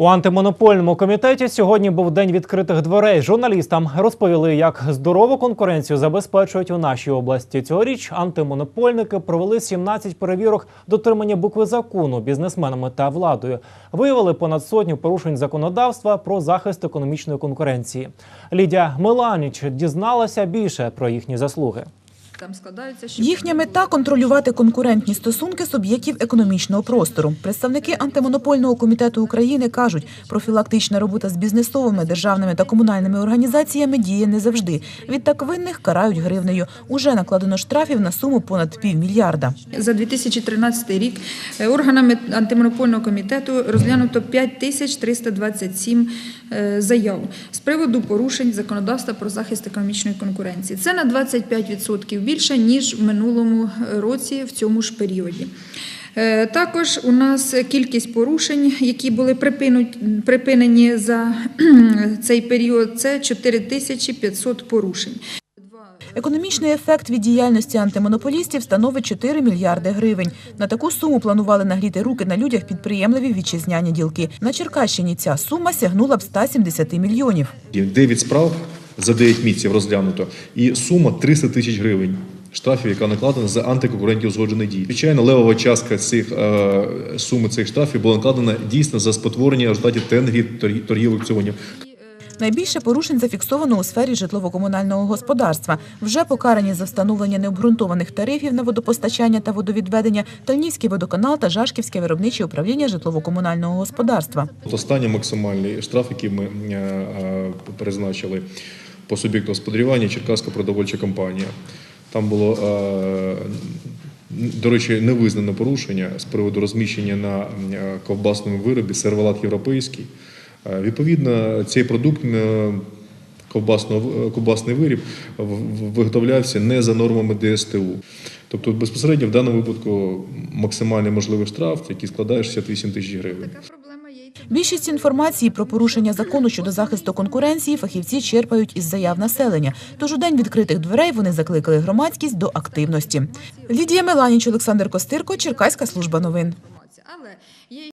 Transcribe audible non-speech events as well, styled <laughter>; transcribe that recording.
У антимонопольному комітеті сьогодні був день відкритих дверей. Журналістам розповіли, як здорову конкуренцію забезпечують у нашій області. Цьогоріч антимонопольники провели 17 перевірок дотримання букви закону бізнесменами та владою. Виявили понад сотню порушень законодавства про захист економічної конкуренції. Лідія Меланіч дізналася більше про їхні заслуги. Там складаються що Їхня мета контролювати конкурентні стосунки суб'єктів економічного простору. Представники антимонопольного комітету України кажуть, профілактична робота з бізнесовими, державними та комунальними організаціями діє не завжди. Відтак винних карають гривнею. Уже накладено штрафів на суму понад півмільярда. за 2013 рік е, органами антимонопольного комітету розглянуто 5327 е, заяв з приводу порушень законодавства про захист економічної конкуренції. Це на 25% більше ніж в минулому році в цьому ж періоді. Е, Також у нас кількість порушень, які були припинені за <clears throat> цей період, це 4500 порушень. Економічний ефект від діяльності антимонополістів становить 4 мільярди гривень. На таку суму планували нагріти руки на людях підприємливі вітчизняні ділки. На Черкащині ця сума сягнула б 170 мільйонів. 9 справ за 9 місяців розглянуто, і сума 300 тисяч гривень штрафів, яка накладена за антиконкурентні узгоджені дії. Звичайно, левова частка цих е, суми цих штрафів була накладена дійсно за спотворення в результаті тендерів торгі- торгів аукціонів. Найбільше порушень зафіксовано у сфері житлово-комунального господарства. Вже покарані за встановлення необґрунтованих тарифів на водопостачання та водовідведення Тальнівський водоканал та Жашківське виробниче управління житлово-комунального господарства. Останній максимальний штраф, який ми е, е, призначили по суб'єкту господарювання, Черкаська продовольча компанія. Там було, е, до речі, невизнане порушення з приводу розміщення на е, ковбасному виробі сервелат європейський. Е, Відповідно, цей продукт. ковбасний виріб виготовлявся не за нормами ДСТУ. Тобто безпосередньо в даному випадку максимальний можливий штраф, який складає 68 тисяч гривень. Більшість інформації про порушення закону щодо захисту конкуренції фахівці черпають із заяв населення. Тож у день відкритих дверей вони закликали громадськість до активності. Лідія Меланіч, Олександр Костирко, Черкаська служба новин.